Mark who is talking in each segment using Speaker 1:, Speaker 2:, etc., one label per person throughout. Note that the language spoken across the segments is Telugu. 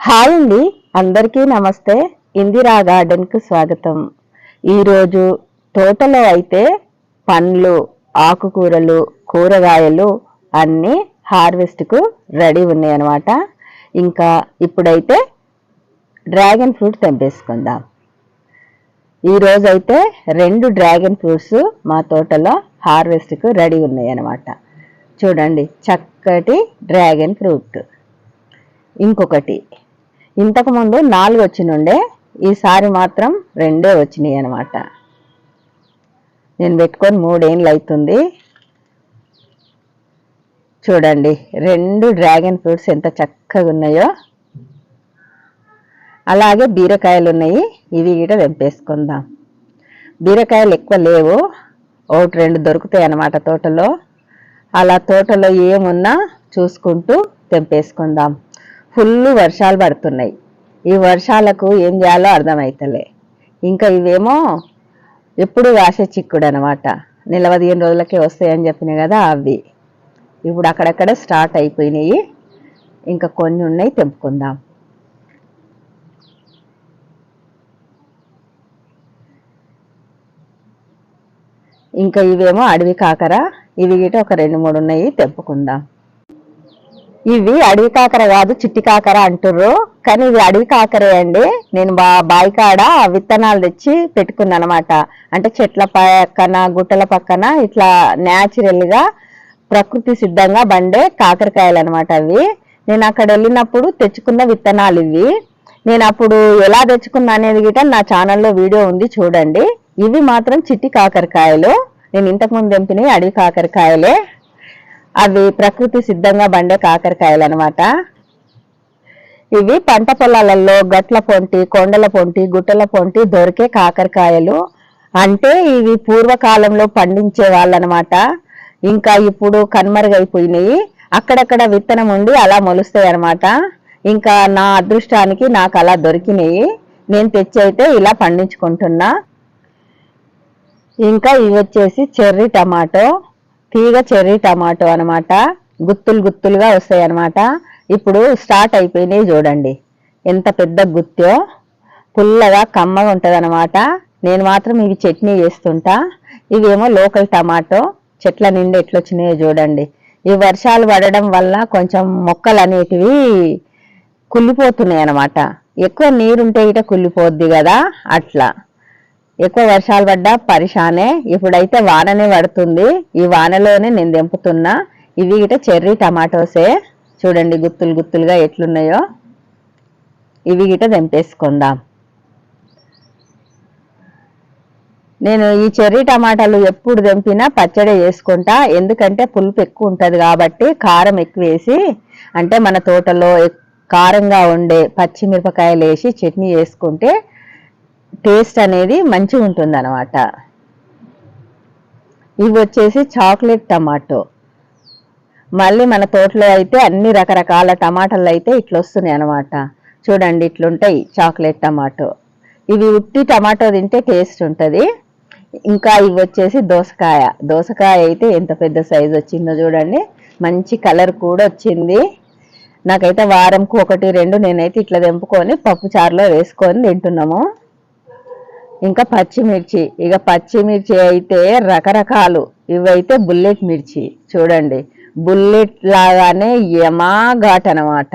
Speaker 1: హాయ్ అండి. అందరికీ నమస్తే. ఇందిరా గార్డెన్కు స్వాగతం. ఈరోజు తోటలో అయితే పండ్లు ఆకుకూరలు కూరగాయలు అన్నీ హార్వెస్ట్కు రెడీ ఉన్నాయన్నమాట. ఇంకా ఇప్పుడైతే డ్రాగన్ ఫ్రూట్ తెంపేసుకుందాం. ఈరోజైతే రెండు డ్రాగన్ ఫ్రూట్స్ మా తోటలో హార్వెస్ట్కు రెడీ ఉన్నాయి చూడండి చక్కటి డ్రాగన్ ఫ్రూట్. ఇంకొకటి. ఇంతకుముందు నాలుగు వచ్చినుండే ఈసారి మాత్రం రెండే వచ్చినాయి అనమాట నేను పెట్టుకొని మూడేళ్ళు అవుతుంది చూడండి రెండు డ్రాగన్ ఫ్రూట్స్ ఎంత చక్కగా ఉన్నాయో. అలాగే బీరకాయలు ఉన్నాయి ఇవి కూడా తెంపేసుకుందాం. బీరకాయలు ఎక్కువ లేవు ఒకటి రెండు దొరుకుతాయి అన్నమాట తోటలో. అలా తోటలో ఏమున్నా చూసుకుంటూ తెంపేసుకుందాం. ఫుల్ వర్షాలు పడుతున్నాయి. ఈ వర్షాలకు ఏం చేయాలో అర్థమవుతలే ఇంకా ఇవేమో ఎప్పుడు కాసే చిక్కుడు అనమాట నెల పదిహేను రోజులకే వస్తాయని చెప్పిన కదా అవి. ఇప్పుడు అక్కడక్కడ స్టార్ట్ అయిపోయినాయి. ఇంకా కొన్ని ఉన్నాయి తెంపుకుందాం. ఇంకా ఇవేమో అడవి కాకర ఇవి గిట ఒక రెండు మూడు ఉన్నాయి తెంపుకుందాం. ఇవి అడవి కాకర కాదు చిట్టి కాకర అంటుర్రు. కానీ ఇవి అడవి కాకరే అండి. నేను బా బాయికాడ విత్తనాలు తెచ్చి పెట్టుకున్నాను అనమాట అంటే చెట్ల పక్కన గుట్టల పక్కన ఇట్లా న్యాచురల్గా ప్రకృతి సిద్ధంగా బండే కాకరకాయలు అనమాట అవి. నేను అక్కడ వెళ్ళినప్పుడు తెచ్చుకున్న విత్తనాలు ఇవి. నేను అప్పుడు ఎలా తెచ్చుకున్నా అనేది గిట నా ఛానల్లో వీడియో ఉంది చూడండి. ఇవి మాత్రం చిట్టి కాకరకాయలు. నేను ఇంతకుముందు తెంపినవి అడవి కాకరకాయలే. అవి ప్రకృతి సిద్ధంగా పండే కాకరకాయలు అనమాట ఇవి పంట పొలాలలో గట్ల పొంటి కొండల పొంటి గుట్టల పొంటి దొరికే కాకరకాయలు. అంటే ఇవి పూర్వకాలంలో పండించే వాళ్ళనమాట ఇంకా ఇప్పుడు కనుమరుగైపోయినాయి. అక్కడక్కడ విత్తనం ఉండి అలా మొలుస్తాయి అనమాట ఇంకా నా అదృష్టానికి నాకు అలా దొరికినాయి. నేను తెచ్చి అయితే ఇలా పండించుకుంటున్నా. ఇంకా ఇవి వచ్చేసి చెర్రీ టమాటో. తీగ చెర్రీ టమాటో అనమాట గుత్తులు గుత్తులుగా వస్తాయి అనమాట ఇప్పుడు స్టార్ట్ అయిపోయినాయి చూడండి. ఎంత పెద్ద గుత్తో పుల్లగా కమ్మగా ఉంటుంది నేను మాత్రం ఇవి చట్నీ చేస్తుంటా. ఇవేమో లోకల్ టమాటో చెట్ల నిండి ఎట్లొచ్చినాయో చూడండి. ఈ వర్షాలు పడడం వల్ల కొంచెం మొక్కలు అనేటివి కుళ్ళిపోతున్నాయి అనమాట ఎక్కువ నీరుంటే ఇట కుళ్ళిపోద్ది కదా అట్లా. ఎక్కువ వర్షాలు పడ్డా పరిషానే ఇప్పుడైతే వాననే పడుతుంది. ఈ వానలోనే నేను దింపుతున్నా ఇవి గిట చెర్రీ టమాటోసే. చూడండి గుత్తులు గుత్తులుగా ఎట్లున్నాయో. ఇవి గిట తెంపేసుకుందాం. నేను ఈ చెర్రీ టమాటాలు ఎప్పుడు తెంపినా పచ్చడి చేసుకుంటా. ఎందుకంటే పులుపు ఎక్కువ ఉంటుంది కాబట్టి కారం ఎక్కువ వేసి అంటే మన తోటలో కారంగా ఉండే పచ్చిమిరపకాయలు వేసి చట్నీ చేసుకుంటే టేస్ట్ అనేది మంచిగా ఉంటుంది అనమాట ఇవి వచ్చేసి చాక్లెట్ టమాటో మళ్ళీ మన తోటలో అయితే అన్ని రకరకాల టమాటాలు అయితే ఇట్లా వస్తున్నాయి అనమాట చూడండి ఇట్లుంటాయి చాక్లెట్ టమాటో ఇవి ఉట్టి టమాటో తింటే టేస్ట్ ఉంటుంది. ఇంకా ఇవి వచ్చేసి దోసకాయ. దోసకాయ అయితే ఎంత పెద్ద సైజు వచ్చిందో చూడండి. మంచి కలర్ కూడా వచ్చింది. నాకైతే వారంకు ఒకటి రెండు నేనైతే ఇట్లా తెంపుకొని పప్పు చారులో వేసుకొని తింటున్నాము. ఇంకా పచ్చిమిర్చి. ఇక పచ్చిమిర్చి అయితే రకరకాలు. ఇవైతే బుల్లెట్ మిర్చి. చూడండి. బుల్లెట్ లాగానే యమా ఘాట్ అనమాట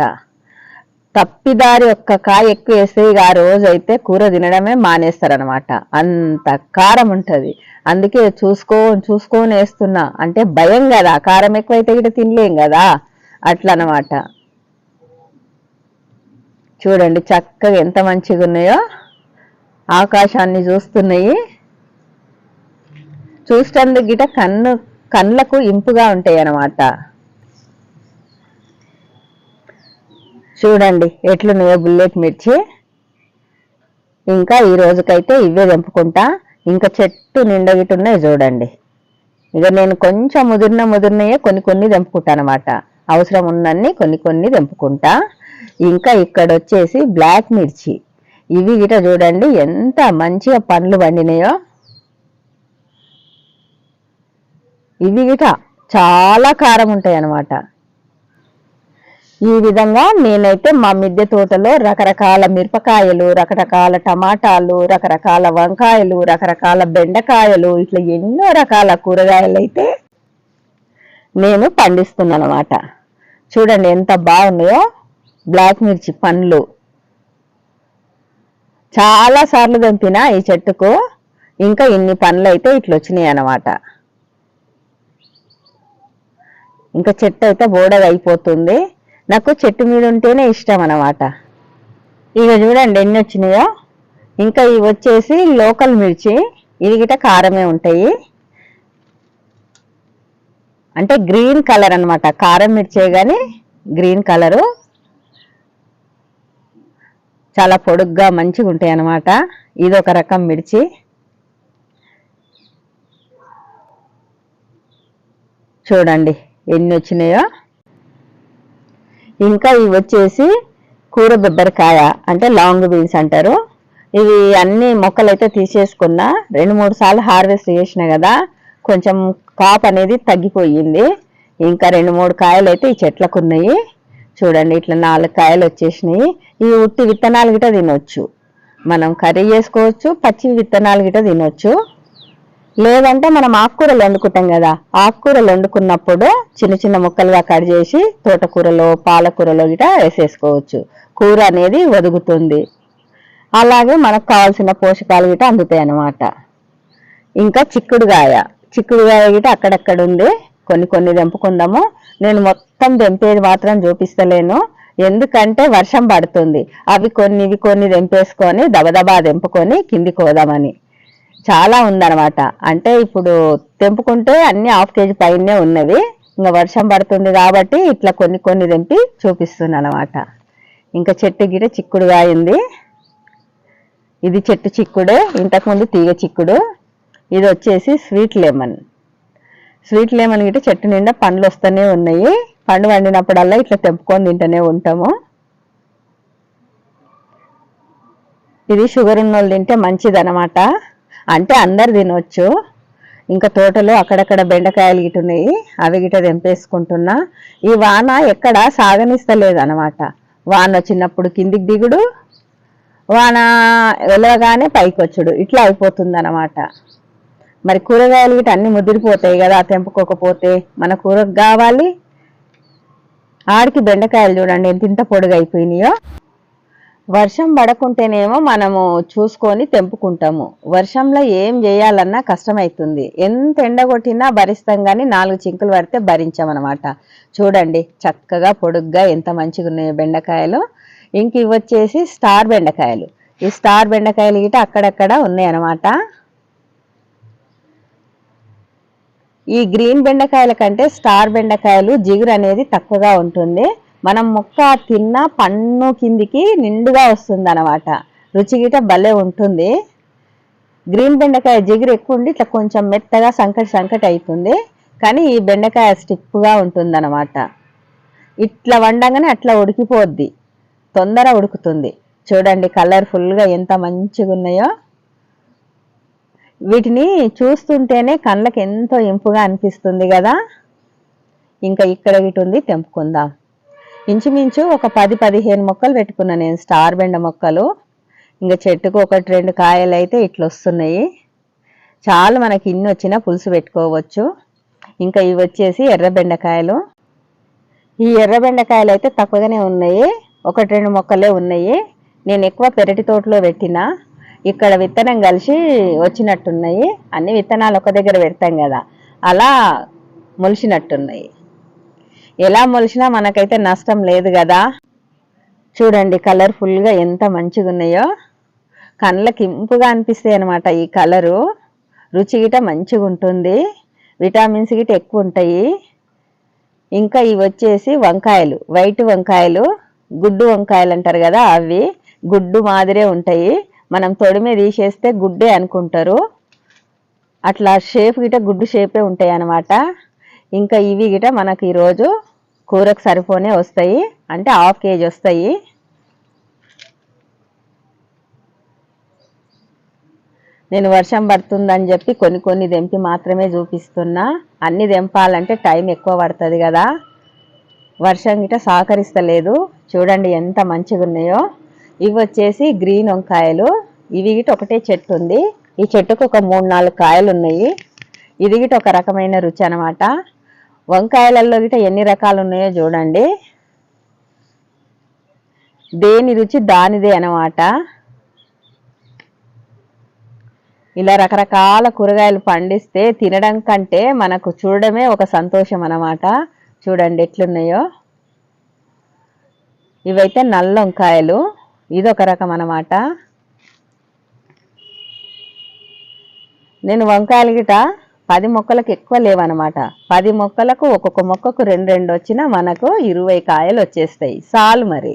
Speaker 1: తప్పిదారి ఒక్క కాయ ఎక్కువ వేస్తే ఇక ఆ రోజు అయితే కూర తినడమే మానేస్తారనమాట. అంత కారం ఉంటుంది. అందుకే చూసుకో చూసుకొని వేస్తున్నా. అంటే భయం కదా. కారం ఎక్కువైతే ఇక తినలేం కదా. అట్లనమాట. చూడండి చక్కగా ఎంత మంచిగా ఉన్నాయో ఆకాశాన్ని చూస్తున్నాయి. చూసేందుకు గిట కన్ను కళ్ళకు ఇంపుగా ఉంటాయి అన్నమాట. చూడండి ఎట్లున్నాయో బుల్లెట్ మిర్చి. ఇంకా ఈ రోజుకైతే ఇవే తెంపుకుంటా. ఇంకా చెట్టు నిండగిట్టున్నాయి చూడండి. ఇక నేను కొంచెం ముదిరిన ముదిరినయే కొన్ని కొన్ని తెంపుకుంటా అనమాట అవసరం ఉన్నన్ని కొన్ని కొన్ని తెంపుకుంటా. ఇంకా ఇక్కడ వచ్చేసి బ్లాక్ మిర్చి. ఇవి గిట చూడండి ఎంత మంచిగా పండ్లు పండినాయో. ఇవి గిట చాలా కారం ఉంటాయి అన్నమాట. ఈ విధంగా నేనైతే మా మిద్దె తోటలో రకరకాల మిరపకాయలు రకరకాల టమాటాలు రకరకాల వంకాయలు రకరకాల బెండకాయలు ఇట్లా ఎన్నో రకాల కూరగాయలు అయితే నేను పండిస్తున్నాను అనమాట చూడండి ఎంత బాగున్నాయో బ్లాక్ మిర్చి పండ్లు. చాలా సార్లు తెంపిన ఈ చెట్టుకు ఇంకా ఇన్ని పనులు అయితే ఇట్లా వచ్చినాయి అన్నమాట. ఇంకా చెట్టు అయితే బోడగా అయిపోతుంది నాకు చెట్టు మీద ఉంటేనే ఇష్టం అన్నమాట. ఇక చూడండి ఎన్ని వచ్చినాయో ఇంకా ఇవి వచ్చేసి లోకల్ మిర్చి ఇది గిట కారమే ఉంటాయి. అంటే గ్రీన్ కలర్ అన్నమాట. కారం మిర్చే కానీ గ్రీన్ కలరు. చాలా పొడుగ్గా మంచిగా ఉంటాయి అన్నమాట ఇది ఒక రకం మిర్చి. చూడండి ఎన్ని వచ్చినాయో ఇంకా ఇవి వచ్చేసి కూర బొబ్బరికాయ అంటే లాంగ్ బీన్స్ అంటారు. ఇవి అన్ని మొక్కలు అయితే తీసేసుకున్నా రెండు మూడు సార్లు హార్వెస్ట్ చేసిన కదా కొంచెం కాప్ అనేది తగ్గిపోయింది. ఇంకా రెండు మూడు కాయలు అయితే ఈ చెట్లకు ఉన్నాయి. చూడండి ఇట్లా నాలుగు కాయలు వచ్చేసినాయి. ఈ ఉట్టి విత్తనాలు గిట తినొచ్చు. మనం కర్రీ చేసుకోవచ్చు పచ్చి విత్తనాలు గిట తినొచ్చు. లేదంటే మనం ఆకుకూరలు వండుకుంటాం కదా ఆకుకూరలు వండుకున్నప్పుడు చిన్న చిన్న ముక్కలుగా కట్ చేసి తోటకూరలో పాలకూరలో గిట వేసేసుకోవచ్చు. కూర అనేది ఒదుగుతుంది. అలాగే మనకు కావాల్సిన పోషకాలు గిట అందుతాయి అన్నమాట. ఇంకా చిక్కుడుగాయ. చిక్కుడుగాయ గిట అక్కడక్కడ ఉంది. కొన్ని కొన్ని తెంపుకుందాము. నేను మొత్తం తెంపేది మాత్రం చూపిస్తలేను. ఎందుకంటే వర్షం పడుతుంది. అవి కొన్ని ఇవి కొన్ని తెంపేసుకొని దబదబా తెంపుకొని కిందికి పోదామని. చాలా ఉందనమాట అంటే ఇప్పుడు తెంపుకుంటే అన్ని హాఫ్ కేజీ పైనే ఉన్నవి. ఇంకా వర్షం పడుతుంది కాబట్టి ఇట్లా కొన్ని కొన్ని తెంపి చూపిస్తున్నాను అనమాట ఇంకా చెట్టు గిట చిక్కుడుగా అయింది ఇది చెట్టు చిక్కుడే ఇంతకుముందు తీగ చిక్కుడు. ఇది వచ్చేసి స్వీట్ లెమన్. స్వీట్ లెమన్ గిట చెట్టు నిండా పండ్లు వస్తూనే ఉన్నాయి. పండు వండినప్పుడల్లా ఇట్లా తెంపుకొని తింటూనే ఉంటాము. ఇది షుగర్ ఉన్న వాళ్ళు తింటే మంచిదనమాట అంటే అందరు తినొచ్చు. ఇంకా తోటలో అక్కడక్కడ బెండకాయలు గిట ఉన్నాయి. అవి గిట తెంపేసుకుంటున్నా. ఈ వాన ఎక్కడ సాగనిస్తలేదనమాట వాన వచ్చినప్పుడు కిందికి దిగుడు వాన వెళ్ళగానే పైకి వచ్చుడు ఇట్లా అయిపోతుంది అనమాట మరి కూరగాయలు గిట అన్ని ముదిరిపోతాయి కదా తెంపుకోకపోతే మన కూరకు కావాలి. ఆడికి బెండకాయలు చూడండి ఎంత ఇంత పొడుగు అయిపోయినాయో వర్షం పడకుంటేనేమో మనము చూసుకొని తెంపుకుంటాము. వర్షంలో ఏం చేయాలన్నా కష్టమవుతుంది ఎంత ఎండ కొట్టినా భరిస్తాం కానీ నాలుగు చింకులు పడితే భరించామన్నమాట చూడండి చక్కగా పొడుగ్గా ఎంత మంచిగా ఉన్నాయో బెండకాయలు. ఇంక ఇవి వచ్చేసి స్టార్ బెండకాయలు. ఈ స్టార్ బెండకాయలు గిట అక్కడక్కడ ఉన్నాయన్నమాట. ఈ గ్రీన్ బెండకాయల కంటే స్టార్ బెండకాయలు జిగురు అనేది తక్కువగా ఉంటుంది. మనం మొక్క తిన్న పన్ను కిందికి నిండుగా వస్తుంది అనమాట రుచిగిట భలే ఉంటుంది. గ్రీన్ బెండకాయ జిగురు ఎక్కువ ఉండి ఇట్లా కొంచెం మెత్తగా సంకటి సంకటి అవుతుంది కానీ ఈ బెండకాయ స్టిప్గా ఉంటుంది అనమాట ఇట్లా వండగానే అట్లా ఉడికిపోద్ది. తొందర ఉడుకుతుంది. చూడండి కలర్ఫుల్గా ఎంత మంచిగా ఉన్నాయో వీటిని చూస్తుంటేనే కళ్ళకి ఎంతో ఇంపుగా అనిపిస్తుంది కదా? ఇంకా ఇక్కడ వీటి ఉంది తెంపుకుందాం. ఇంచుమించు ఒక పది పదిహేను మొక్కలు పెట్టుకున్నా నేను స్టార్ బెండ మొక్కలు. ఇంకా చెట్టుకు ఒకటి రెండు కాయలు అయితే ఇట్లా వస్తున్నాయి. చాలా మనకి ఇన్ని వచ్చినా పులుసు పెట్టుకోవచ్చు. ఇంకా ఇవి వచ్చేసి ఎర్ర బెండకాయలు. ఈ ఎర్ర బెండకాయలు అయితే తక్కువగానే ఉన్నాయి. ఒకటి రెండు మొక్కలే ఉన్నాయి. నేను ఎక్కువ పెరటి తోటలో పెట్టిన. ఇక్కడ విత్తనం కలిసి వచ్చినట్టున్నాయి. అన్ని విత్తనాలు ఒక దగ్గర పెడతాం కదా. అలా మొలిచినట్టున్నాయి ఎలా మొలిచినా మనకైతే నష్టం లేదు కదా. చూడండి కలర్ఫుల్గా ఎంత మంచిగా ఉన్నాయో కళ్ళకి ఇంపుగా అనిపిస్తాయి అనమాట ఈ కలరు. రుచి గిట మంచిగా ఉంటుంది విటామిన్స్ గిట ఎక్కువ ఉంటాయి ఇంకా ఇవి వచ్చేసి వంకాయలు. వైట్ వంకాయలు గుడ్డు వంకాయలు అంటారు కదా అవి. గుడ్డు మాదిరే ఉంటాయి. మనం తొడిమే తీసేస్తే గుడ్డే అనుకుంటారు. అట్లా షేప్ గిట గుడ్డు షేపే ఉంటాయి అన్నమాట ఇంకా ఇవి గిట మనకి ఈరోజు కూరకు సరిపోనే వస్తాయి. అంటే హాఫ్ కేజీ వస్తాయి. నేను వర్షం పడుతుందని చెప్పి కొన్ని కొన్ని తెంపి మాత్రమే చూపిస్తున్నా. అన్ని తెంపాలంటే టైం ఎక్కువ పడుతుంది కదా. వర్షం గిట సహకరిస్తలేదు. చూడండి ఎంత మంచిగా ఉన్నాయో ఇవి వచ్చేసి గ్రీన్ వంకాయలు. ఇవి గిట ఒకటే చెట్టు ఉంది. ఈ చెట్టుకు ఒక మూడు నాలుగు కాయలు ఉన్నాయి. ఇది గిట ఒక రకమైన రుచి అనమాట వంకాయలలో గిట ఎన్ని రకాలు ఉన్నాయో చూడండి. దేని రుచి దానిదే అనమాట ఇలా రకరకాల కూరగాయలు పండిస్తే తినడం కంటే మనకు చూడడమే ఒక సంతోషం అన్నమాట. చూడండి ఎట్లున్నాయో. ఇవైతే నల్ల వంకాయలు. ఇదొక రకం అన్నమాట నేను వంకాయలు గిట పది మొక్కలకు ఎక్కువ లేవన్నమాట పది మొక్కలకు ఒక్కొక్క మొక్కకు రెండు రెండు వచ్చినా మనకు ఇరవై కాయలు వచ్చేస్తాయి. చాలు మరి.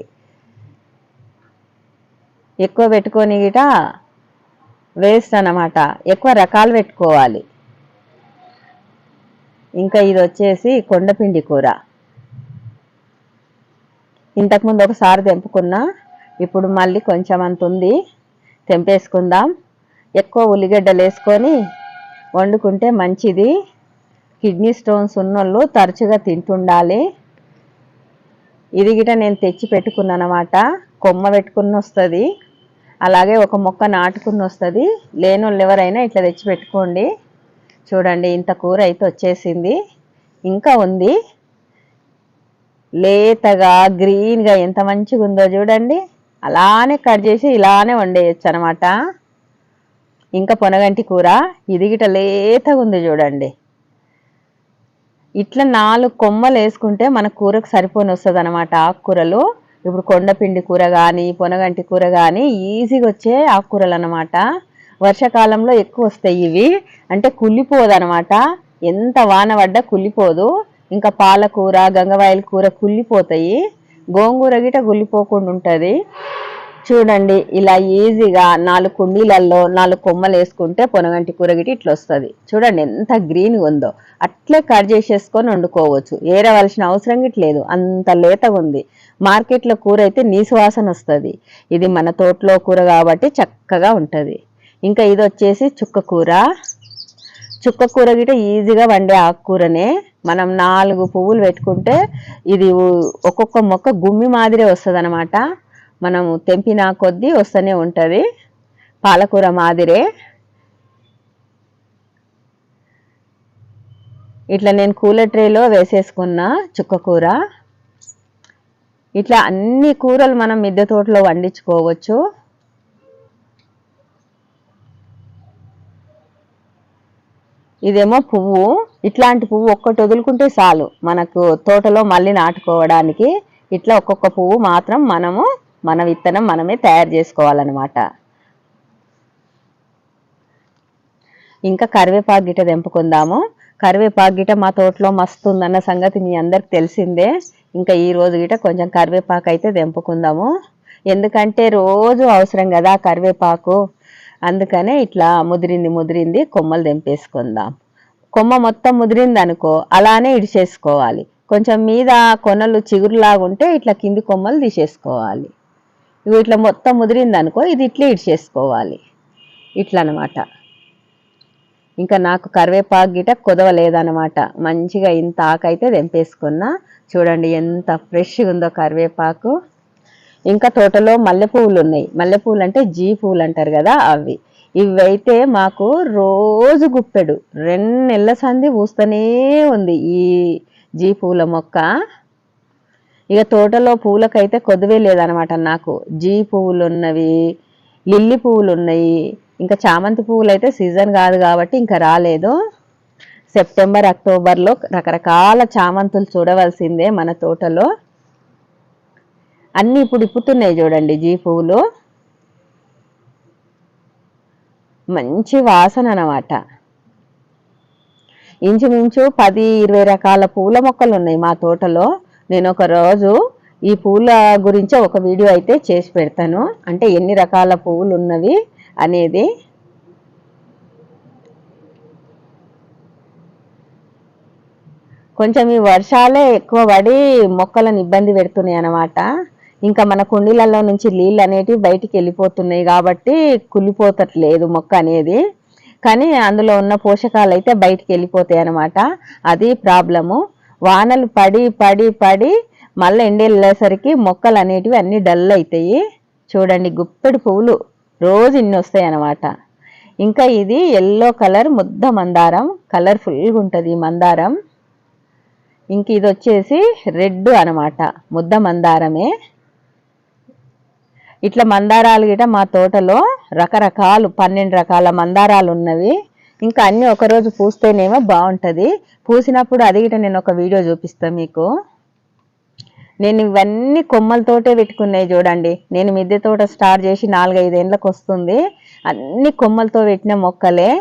Speaker 1: ఎక్కువ పెట్టుకొని గిట వేస్ట్ అన్నమాట. ఎక్కువ రకాలు పెట్టుకోవాలి. ఇంకా ఇది వచ్చేసి కొండపిండి కూర. ఇంతకుముందు ఒకసారి తెంపుకున్నా. ఇప్పుడు మళ్ళీ కొంచెం అంత ఉంది. తెంపేసుకుందాం. ఎక్కువ ఉల్లిగడ్డలు వేసుకొని వండుకుంటే మంచిది. కిడ్నీ స్టోన్స్ ఉన్నోళ్ళు తరచుగా తింటుండాలి. ఇది గిట నేను తెచ్చి పెట్టుకున్నాను అనమాట కొమ్మ పెట్టుకుని వస్తుంది. అలాగే ఒక మొక్క నాటుకుని వస్తుంది. లేని ఎవరైనా ఇట్లా తెచ్చి పెట్టుకోండి. చూడండి ఇంత కూర అయితే వచ్చేసింది. ఇంకా ఉంది. లేతగా గ్రీన్గా ఎంత మంచిగా ఉందో చూడండి. అలానే కట్ చేసి ఇలానే వండేయచ్చు అనమాట ఇంకా పొనగంటి కూర ఇదిగిట లేతగా ఉంది చూడండి. ఇట్లా నాలుగు కొమ్మలు వేసుకుంటే మన కూరకు సరిపోని వస్తుంది అనమాట ఆకుకూరలు. ఇప్పుడు కొండపిండి కూర కానీ పొనగంటి కూర కానీ ఈజీగా వచ్చే ఆకుకూరలు అనమాట వర్షాకాలంలో ఎక్కువ వస్తాయి ఇవి. అంటే కుళ్ళిపోదు అనమాట ఎంత వాన పడ్డా కుళ్ళిపోదు. ఇంకా పాలకూర గంగవాయల కూర కుళ్ళిపోతాయి. గోంగూర గిట గుల్లిపోకుండా ఉంటుంది చూడండి ఇలా ఈజీగా నాలుగు కుండీలలో నాలుగు కొమ్మలు వేసుకుంటే పొనగంటి కూర గిట ఇట్లా వస్తుంది చూడండి ఎంత గ్రీన్గా ఉందో అట్లే కట్ చేసేసుకొని వండుకోవచ్చు. ఏరవలసిన అవసరం గిట్ల లేదు. అంత లేతగా ఉంది మార్కెట్లో కూర అయితే నీసు వాసన వస్తుంది ఇది మన తోటలో కూర కాబట్టి చక్కగా ఉంటుంది. ఇంకా ఇది వచ్చేసి చుక్క కూర. చుక్క కూర గిట ఈజీగా వండే ఆకుకూరనే. మనం నాలుగు పువ్వులు పెట్టుకుంటే ఇది ఒక్కొక్క మొక్క గుమ్మి మాదిరే వస్తుంది అనమాట మనము తెంపిన కొద్దీ వస్తూనే ఉంటుంది. పాలకూర మాదిరే. ఇట్లా నేను కూలర్ ట్రేలో వేసేసుకున్న చుక్క కూర. ఇట్లా అన్ని కూరలు మనం మిద్దె తోటలో వండించుకోవచ్చు. ఇదేమో పువ్వు. ఇట్లాంటి పువ్వు ఒక్కటి వదులుకుంటే చాలు. మనకు తోటలో మళ్ళీ నాటుకోవడానికి ఇట్లా ఒక్కొక్క పువ్వు మాత్రం మనము మన విత్తనం మనమే తయారు చేసుకోవాలన్నమాట. ఇంకా కరివేపాకు గిట తెంపుకుందాము. కరివేపాకు గిట మా తోటలో మస్తు ఉందన్న సంగతి మీ అందరికి తెలిసిందే. ఇంకా ఈ రోజు గిట కొంచెం కరివేపాకు అయితే తెంపుకుందాము. ఎందుకంటే రోజు అవసరం కదా కరివేపాకు. అందుకనే ఇట్లా ముదిరింది ముదిరింది కొమ్మలు తెంపేసుకుందాం. కొమ్మ మొత్తం ముదిరింది అనుకో అలానే ఇడిచేసుకోవాలి. కొంచెం మీద కొనలు చిగురులాగా ఉంటే ఇట్లా కింది కొమ్మలు తీసేసుకోవాలి. ఇవి ఇట్లా మొత్తం ముదిరింది అనుకో ఇది ఇట్లా ఇడిచేసుకోవాలి. ఇట్లా అనమాట ఇంకా నాకు కరివేపాకు గిట కుదవలేదనమాట. మంచిగా ఇంత ఆకైతే తెంపేసుకున్నా. చూడండి ఎంత ఫ్రెష్గా ఉందో కరివేపాకు. ఇంకా తోటలో మల్లె పువ్వులు ఉన్నాయి మల్లె పువ్వులు అంటే జీ పువ్వులు అంటారు కదా అవి. ఇవైతే మాకు రోజు గుప్పెడు. రెండు నెలల సంది పూస్తూనే ఉంది ఈ జీ పువ్వుల మొక్క. ఇక తోటలో పూలకైతే కొద్దువే లేదనమాట నాకు. జీ పువ్వులు ఉన్నవి లిల్లీ పువ్వులు ఉన్నాయి ఇంకా చామంతి పువ్వులు అయితే సీజన్ కాదు కాబట్టి ఇంకా రాలేదు. సెప్టెంబర్ అక్టోబర్లో రకరకాల చామంతులు చూడవలసిందే మన తోటలో. అన్నీ ఇప్పుడు ఇప్పుతున్నాయి చూడండి జీ పువ్వులు. మంచి వాసన అన్నమాట. ఇంచుమించు పది ఇరవై రకాల పూల మొక్కలు ఉన్నాయి మా తోటలో. నేను ఒక రోజు ఈ పూల గురించి ఒక వీడియో అయితే చేసి పెడతాను. అంటే ఎన్ని రకాల పువ్వులు ఉన్నవి అనేది. కొంచెం ఈ వర్షాలే ఎక్కువ పడి మొక్కలను ఇబ్బంది పెడుతున్నాయి అన్నమాట. ఇంకా మన కుండీలలో నుంచి నీళ్ళు అనేటివి బయటికి వెళ్ళిపోతున్నాయి కాబట్టి కుళ్ళిపోతట్లేదు మొక్క అనేది. కానీ అందులో ఉన్న పోషకాలు అయితే బయటికి వెళ్ళిపోతాయి అన్నమాట. అది ప్రాబ్లము. వానలు పడి పడి పడి మళ్ళీ ఎండి వెళ్ళేసరికి మొక్కలు అనేటివి అన్నీ డల్ అవుతాయి చూడండి గుప్పెడు పువ్వులు రోజు ఇన్ని వస్తాయి అన్నమాట. ఇంకా ఇది ఎల్లో కలర్ ముద్ద మందారం. కలర్ఫుల్గా ఉంటుంది ఈ మందారం. ఇంక ఇది వచ్చేసి రెడ్ అనమాట ముద్ద మందారమే. ఇట్లా మందారాలు గిట మా తోటలో రకరకాలు పన్నెండు రకాల మందారాలు ఉన్నవి. ఇంకా అన్నీ ఒకరోజు పూస్తేనేమో బాగుంటుంది పూసినప్పుడు అది గిట నేను ఒక వీడియో చూపిస్తాను మీకు. నేను ఇవన్నీ కొమ్మలతోటే పెట్టుకున్నాయి చూడండి. నేను మిద్దె తోట స్టార్ట్ చేసి నాలుగైదేళ్ళకి వస్తుంది. అన్ని కొమ్మలతో పెట్టిన మొక్కలే.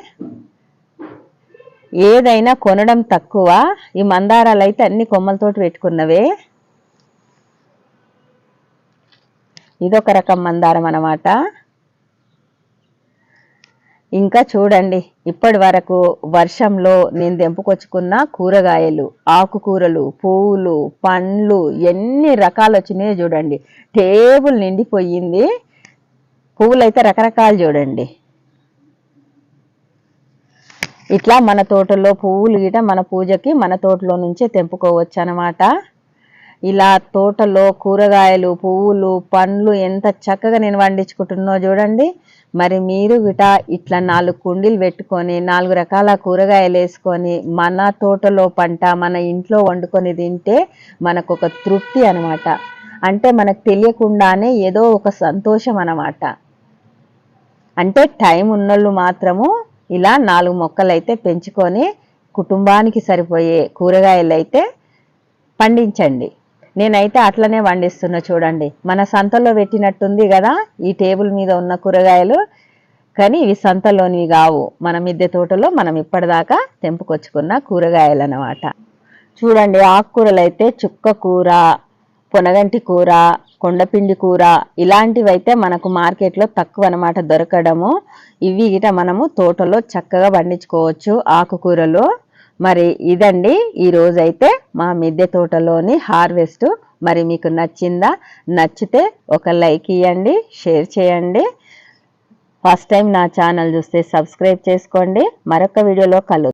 Speaker 1: ఏదైనా కొనడం తక్కువ. ఈ మందారాలు అయితే అన్ని కొమ్మలతోటి పెట్టుకున్నవే. ఇదొక రకం మందారం అన్నమాట. ఇంకా చూడండి ఇప్పటి వరకు వర్షంలో నేను తెంపుకొచ్చుకున్న కూరగాయలు ఆకుకూరలు పువ్వులు పండ్లు ఎన్ని రకాలు వచ్చినాయో చూడండి. టేబుల్ నిండిపోయింది. పువ్వులు అయితే రకరకాలు చూడండి. ఇట్లా మన తోటలో పువ్వులు గిట మన పూజకి మన తోటలో నుంచే తెంపుకోవచ్చు అనమాట ఇలా తోటలో కూరగాయలు పువ్వులు పండ్లు ఎంత చక్కగా నేను వండించుకుంటున్నో చూడండి. మరి మీరు గిట ఇట్లా నాలుగు కుండీలు పెట్టుకొని నాలుగు రకాల కూరగాయలు వేసుకొని మన తోటలో పంట మన ఇంట్లో వండుకొని తింటే మనకు ఒక తృప్తి అనమాట అంటే మనకు తెలియకుండానే ఏదో ఒక సంతోషం అనమాట అంటే టైం ఉన్నోళ్ళు మాత్రము ఇలా నాలుగు మొక్కలు అయితే పెంచుకొని కుటుంబానికి సరిపోయే కూరగాయలు అయితే పండించండి. నేనైతే అట్లనే వండిస్తున్నా చూడండి. మన సంతలో పెట్టినట్టుంది కదా ఈ టేబుల్ మీద ఉన్న కూరగాయలు. కానీ ఇవి సంతలోనివి కావు. మన మిద్దె తోటలో మనం ఇప్పటిదాకా తెంపుకొచ్చుకున్న కూరగాయలు అన్నమాట చూడండి ఆకుకూరలు అయితే చుక్క కూర పొనగంటి కూర కొండపిండి కూర ఇలాంటివి అయితే మనకు మార్కెట్లో తక్కువ అనమాట దొరకడము. ఇవి గిట మనము తోటలో చక్కగా పండించుకోవచ్చు ఆకుకూరలు. మరి ఇదండి. ఈరోజైతే మా మిద్దె తోటలోని హార్వెస్ట్. మరి మీకు నచ్చిందా నచ్చితే ఒక లైక్ ఇవ్వండి షేర్ చేయండి. ఫస్ట్ టైం నా ఛానల్ చూస్తే సబ్స్క్రైబ్ చేసుకోండి. మరొక వీడియోలో కలు